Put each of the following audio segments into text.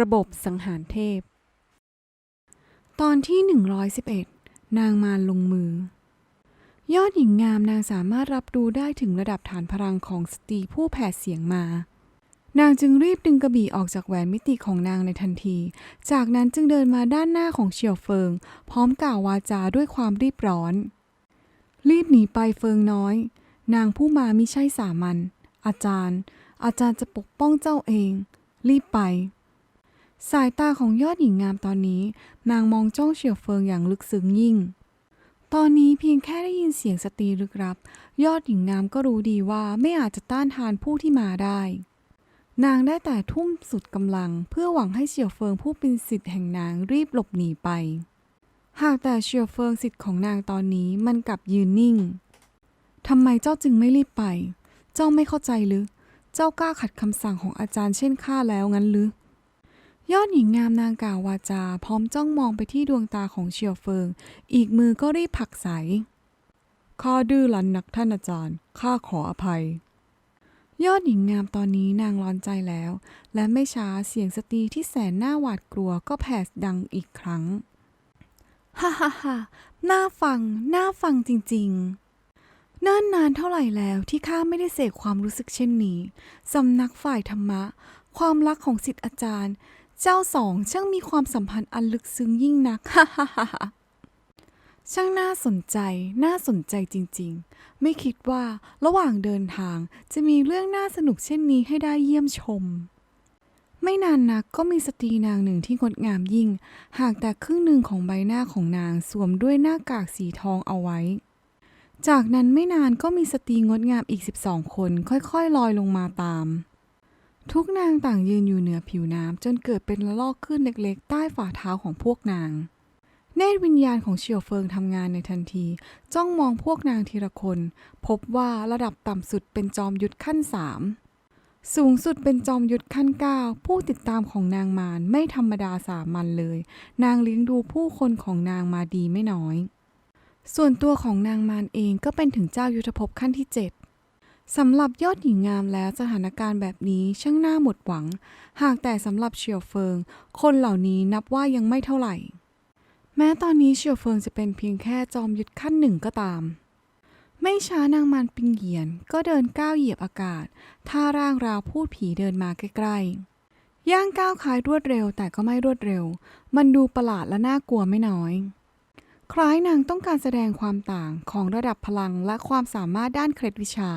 ระบบสังหารเทพ ตอนที่ 111 นางมารลงมือ ยอดหญิงงามนางสามารถรับรู้ได้ถึงระดับฐานพลังของสตรีผู้แผดเสียงมา นางจึงรีบดึงกระบี่ออกจากแหวนมิติของนางในทันที จากนั้นจึงเดินมาด้านหน้าของเฉียวเฟิง พร้อมกล่าววาจาด้วยความรีบร้อน รีบหนีไปเฟิงน้อย นางผู้มามิใช่สามัญอาจารย์ อาจารย์จะปกป้องเจ้าเอง รีบไป สายตาของยอดหญิงงามตอนนี้ นางมองจ้องเฉียวเฟิงอย่างลึกซึ้งยิ่ง ตอนนี้เพียงแค่ได้ยินเสียงสตรีลึกลับ ยอดหญิงงามก็รู้ดีว่าไม่อาจจะต้านทานผู้ที่มาได้ นางได้แต่ทุ่มสุดกำลัง เพื่อหวังให้เฉียวเฟิงผู้เป็นสิทธิ์แห่งนางรีบหลบหนีไป หากแต่เฉียวเฟิงสิทธิ์ของนางตอนนี้มันกลับยืนนิ่งทำไมเจ้าจึงไม่รีบไป เจ้าไม่เข้าใจหรือ เจ้ากล้าขัดคำสั่งของอาจารย์เช่นข้าแล้วงั้นหรือ ยอดหญิงงามนางกล่าววาจา พร้อมจ้องมองไปที่ดวงตาของเฉียวเฟิง อีกมือก็รีบผักใสข้าดื้อรั้นนักท่านอาจารย์ ข้าขออภัย ยอดหญิงงามตอนนี้นางร้อนใจแล้ว และไม่ช้าเสียงสตรีที่แสนน่าหวาดกลัวก็แผดดังอีกครั้ง ฮ่าฮ่าฮ่าน่าฟัง น่าฟังจริง ๆเนิ่นนานเท่าไหร่แล้วที่ข้าไม่ได้เสกความรู้สึกเช่นนี้ สำนักฝ่ายธรรมะ ความรักของสิทธิอาจารย์ เจ้าสองช่างมีความสัมพันธ์อันลึกซึ้งยิ่งนักฮ่าฮ่าฮ่าฮ่าช่างน่าสนใจ น่าสนใจจริงๆ ไม่คิดว่าระหว่างเดินทางจะมีเรื่องน่าสนุกเช่นนี้ให้ได้เยี่ยมชม ไม่นานนักก็มีสตรีนางหนึ่งที่งดงามยิ่ง หากแต่ครึ่งหนึ่งของใบหน้าของนางสวมด้วยหน้ากากสีทองเอาไว้ จากนั้นไม่นานก็มีสตรีงดงามอีก 12 คนค่อยๆลอยลงมาตาม ทุกนางต่างยืนอยู่เหนือผิวน้ำจนเกิดเป็นละลอกขึ้นเล็กๆ ใต้ฝ่าเท้าของพวกนาง เนตรวิญญาณของเฉียวเฟิงทำงานในทันที จ้องมองพวกนางทีละคน พบว่าระดับต่ำสุดเป็นจอมยุทธขั้นสามสูงสุดเป็นจอมยุทธขั้นเก้าผู้ติดตามของนางมารไม่ธรรมดาสามัญเลย นางเลี้ยงดูผู้คนของนางมาดีไม่น้อย ส่วนตัวของนางมารเองก็เป็นถึงเจ้ายุทธภพขั้นที่เจ็ด สำหรับยอดหญิงงามแล้วสถานการณ์แบบนี้ช่างน่าหมดหวัง หากแต่สำหรับเฉียวเฟิง คนเหล่านี้นับว่ายังไม่เท่าไหร่ แม้ตอนนี้เฉียวเฟิงจะเป็นเพียงแค่จอมยุทธขั้นหนึ่งก็ตาม ไม่ช้านางมารปิงเหยียนก็เดินก้าวเหยียบอากาศ ท่าร่างราวพูดผีเดินมาใกล้ๆ ย่างก้าวคล้ายรวดเร็วแต่ก็ไม่รวดเร็ว มันดูประหลาดและน่ากลัวไม่น้อย คล้ายนางต้องการแสดงความต่างของระดับพลังและความสามารถด้านเคล็ดวิชา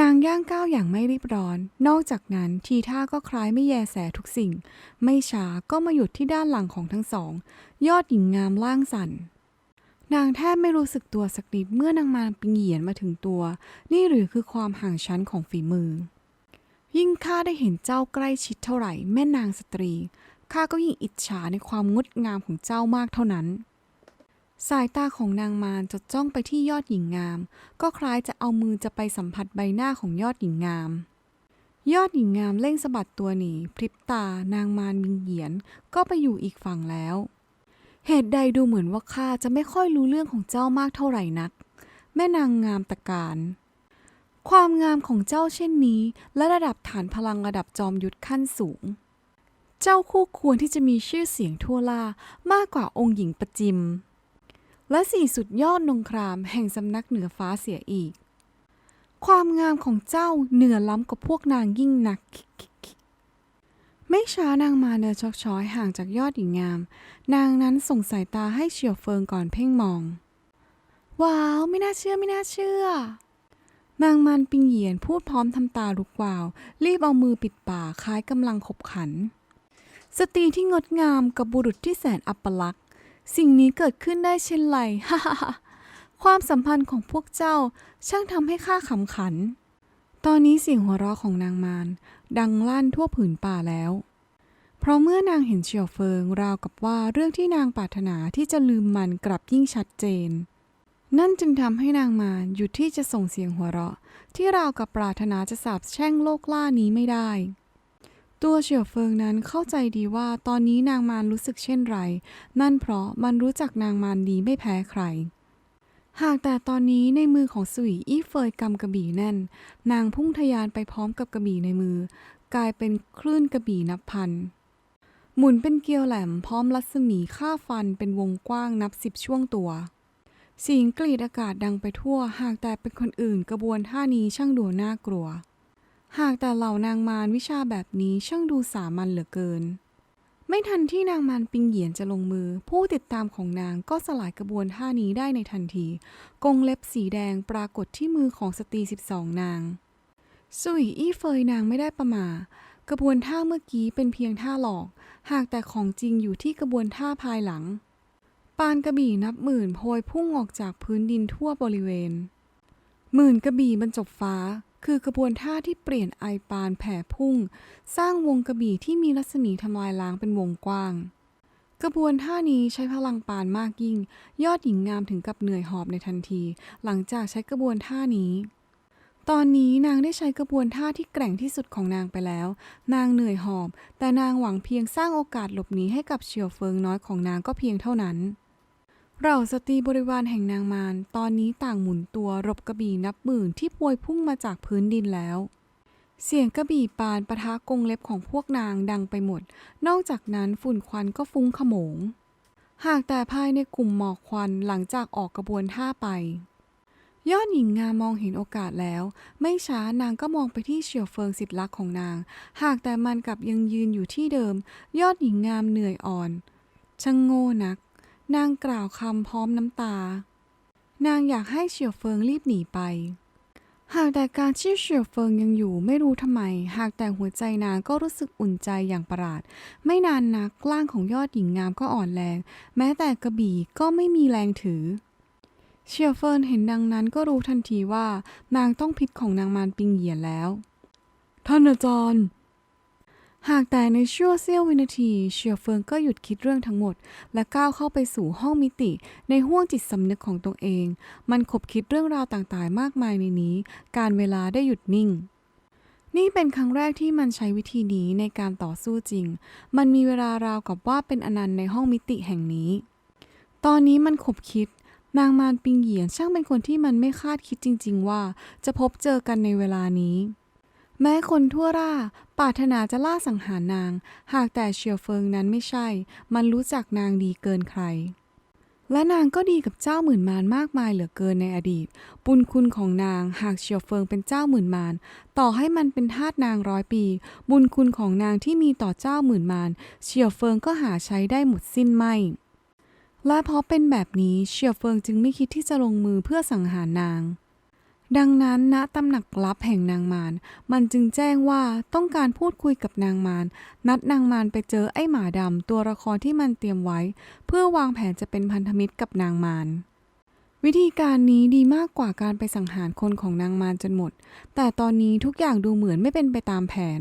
นางย่างก้าวอย่างไม่รีบร้อน นอกจากนั้นทีท่าก็คล้ายไม่แยแสทุกสิ่ง ไม่ช้าก็มาหยุดที่ด้านหลังของทั้งสอง ยอดหญิงงามล่างสั่นนางแทบไม่รู้สึกตัวสักนิดเมื่อนางมาปิงเหยียนมาถึงตัว นี่หรือคือความห่างชั้นของฝีมือ ยิ่งข้าได้เห็นเจ้าใกล้ชิดเท่าไหร่แม่นางสตรีข้าก็ยิ่งอิจฉาในความงดงามของเจ้ามากเท่านั้น สายตาของนางมารจดจ้องไปที่ยอดหญิงงาม ก็คล้ายจะเอามือจะไปสัมผัสใบหน้าของยอดหญิงงาม ยอดหญิงงามเร่งสะบัดตัวหนีพริบตานางมารมิงเหยียนก็ไปอยู่อีกฝั่งแล้ว เหตุใดดูเหมือนว่าข้าจะไม่ค่อยรู้เรื่องของเจ้ามากเท่าไหร่นัก แม่นางงามตะการ ความงามของเจ้าเช่นนี้ และระดับฐานพลังระดับจอมยุทธขั้นสูง เจ้าคู่ควรที่จะมีชื่อเสียงทั่วล่ามากกว่าองค์หญิงประจิม และสี่สุดยอดนงครามแห่งสำนักเหนือฟ้าเสียอีก ความงามของเจ้าเหนือล้ำกว่าพวกนางยิ่งนัก ไม่ช้านางมาเดินชอกช้อยห่างจากยอดหญิงงาม นางนั้นส่งสายตาให้เฉียวเฟิงก่อนเพ่งมอง ว้าว ไม่น่าเชื่อไม่น่าเชื่อนางมันปิงเหยียนพูดพร้อมทำตาลุกวาว รีบเอามือปิดปากคล้ายกำลังขบขัน สตรีที่งดงามกับบุรุษที่แสนอัปลักษณ์ สิ่งนี้เกิดขึ้นได้เช่นไรฮ่าฮ่าความสัมพันธ์ของพวกเจ้าช่างทำให้ข้าขำขัน ตอนนี้เสียงหัวเราะของนางมารดังลั่นทั่วผืนป่าแล้ว เพราะเมื่อนางเห็นเฉียวเฟิงราวกับว่าเรื่องที่นางปรารถนาที่จะลืมมันกลับยิ่งชัดเจน นั่นจึงทำให้นางมารหยุดที่จะส่งเสียงหัวเราะ ที่ราวกับปรารถนาจะสาบแช่งโลกล่านี้ไม่ได้ ตัวเฉียวเฟิงนั้นเข้าใจดีว่าตอนนี้นางมารรู้สึกเช่นไร นั่นเพราะมันรู้จักนางมารดีไม่แพ้ใคร หากแต่ตอนนี้ในมือของสุยอี้เฟยกำกระบี่แน่น นางพุ่งทะยานไปพร้อมกับกระบี่ในมือ กลายเป็นคลื่นกระบี่นับพัน หมุนเป็นเกลียวแหลมพร้อมรัศมีฆ่าฟันเป็นวงกว้างนับสิบช่วงตัวเสียงกรีดอากาศดังไปทั่ว หากแต่เป็นคนอื่นกระบวนท่านี้ช่างดูน่ากลัว หากแต่เหล่านางมารวิชาแบบนี้ช่างดูสามัญเหลือเกิน ไม่ทันที่นางมารปิงเหยียนจะลงมือ ผู้ติดตามของนางก็สลายกระบวนท่านี้ได้ในทันที กงเล็บสีแดงปรากฏที่มือของสตรีสิบสองนาง สุยอี้เฟยนางไม่ได้ประมา กระบวนท่าเมื่อกี้เป็นเพียงท่าหลอก หากแต่ของจริงอยู่ที่กระบวนท่าภายหลัง ปานกระบี่นับหมื่นโพยพุ่งออกจากพื้นดินทั่วบริเวณ หมื่นกระบี่บรรจบฟ้า คือกระบวนท่าที่เปลี่ยนไอปานแผ่พุ่ง สร้างวงกระบี่ที่มีรัศมีทำลายล้างเป็นวงกว้างกระบวนท่านี้ใช้พลังปานมากยิ่ง ยอดหญิงงามถึงกับเหนื่อยหอบในทันที หลังจากใช้กระบวนท่านี้ ตอนนี้นางได้ใช้กระบวนท่าที่แกร่งที่สุดของนางไปแล้ว นางเหนื่อยหอบ แต่นางหวังเพียงสร้างโอกาสหลบหนีให้กับเฉียวเฟิงน้อยของนางก็เพียงเท่านั้น เราสตรีบริวารแห่งนางมารตอนนี้ต่างหมุนตัวรบกระบี่นับหมื่นที่พวยพุ่งมาจากพื้นดินแล้ว เสียงกระบี่ปานปะทะกงเล็บของพวกนางดังไปหมด นอกจากนั้นฝุ่นควันก็ฟุ้งขโมง หากแต่ภายในกลุ่มหมอกควันหลังจากออกกระบวนท่าไป ยอดหญิงงามมองเห็นโอกาสแล้ว ไม่ช้านางก็มองไปที่เฉียวเฟิงสิทธิลักษ์ของนาง หากแต่มันกลับยังยืนอยู่ที่เดิม ยอดหญิงงามเหนื่อยอ่อนช่างโง่นัก นางกล่าวคำพร้อมน้ำตา นางอยากให้เฉียวเฟิงรีบหนีไป หากแต่การที่เฉียวเฟิงยังอยู่ไม่รู้ทำไม หากแต่หัวใจนางก็รู้สึกอุ่นใจอย่างประหลาด ไม่นานนักร่างของยอดหญิงงามก็อ่อนแรง แม้แต่กระบี่ก็ไม่มีแรงถือเชียวเฟินเห็นดังนั้นก็รู้ทันทีว่านางต้องพิษของนางมารปิงเหยียนแล้ว ท่านอาจารย์ หากแต่ในชั่วเสี้ยววินาทีเชียวเฟิงก็หยุดคิดเรื่องทั้งหมด และก้าวเข้าไปสู่ห้องมิติ ในห้วงจิตสำนึกของตัวเอง มันขบคิดเรื่องราวต่างๆ มากมายในนี้ การเวลาได้หยุดนิ่ง นี่เป็นครั้งแรกที่มันใช้วิธีนี้ในการต่อสู้จริง มันมีเวลาราวกับว่าเป็นอนันต์ในห้องมิติแห่งนี้ ตอนนี้มันขบคิดนางมารปิงเหยียนช่างเป็นคนที่มันไม่คาดคิดจริง ๆ ว่า จะพบเจอกันในเวลานี้ แม้คนทั่วราปรารถนาจะล่าสังหารนาง หากแต่เชียวเฟิงนั้นไม่ใช่ มันรู้จักนางดีเกินใคร และนางก็ดีกับเจ้าหมื่นมารมากมายเหลือเกินในอดีตบุญคุณของนางหากเชียวเฟิงเป็นเจ้าหมื่นมาร ต่อให้มันเป็นทาสนางร้อยปี บุญคุณของนางที่มีต่อเจ้าหมื่นมารเชียวเฟิงก็หาใช้ได้หมดสิ้นไม่และเพราะเป็นแบบนี้เชียวเฟิงจึงไม่คิดที่จะลงมือเพื่อสังหารนาง ดังนั้นณตำหนักลับแห่งนางมารมันจึงแจ้งว่าต้องการพูดคุยกับนางมารนัดนางมารไปเจอไอ้หมาดำตัวละครที่มันเตรียมไว้ เพื่อวางแผนจะเป็นพันธมิตรกับนางมารวิธีการนี้ดีมากกว่าการไปสังหารคนของนางมารจนหมด แต่ตอนนี้ทุกอย่างดูเหมือนไม่เป็นไปตามแผน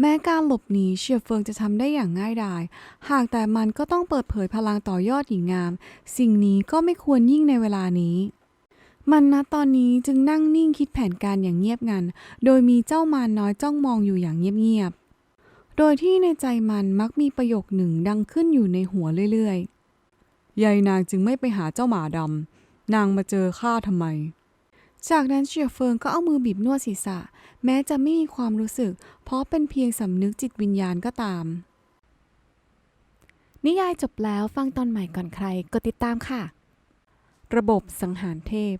แม้การหลบหนีเฉียบเฟิงจะทำได้อย่างง่ายดาย หากแต่มันก็ต้องเปิดเผยพลังต่อยอดหญิงงาม สิ่งนี้ก็ไม่ควรยิ่งในเวลานี้ มันณตอนนี้จึงนั่งนิ่งคิดแผนการอย่างเงียบงัน โดยมีเจ้ามารน้อยจ้องมองอยู่อย่างเงียบๆ โดยที่ในใจมันมักมีประโยคหนึ่งดังขึ้นอยู่ในหัวเรื่อยๆ ยายนางจึงไม่ไปหาเจ้าหมาดำ นางมาเจอข้าทำไม จากนั้นเฉียเฟิงก็เอามือบีบนวดศีรษะ แม้จะไม่มีความรู้สึก เพราะเป็นเพียงสำนึกจิตวิญญาณก็ตาม นิยายจบแล้วฟังตอนใหม่ก่อนใครกดติดตามค่ะระบบสังหารเทพ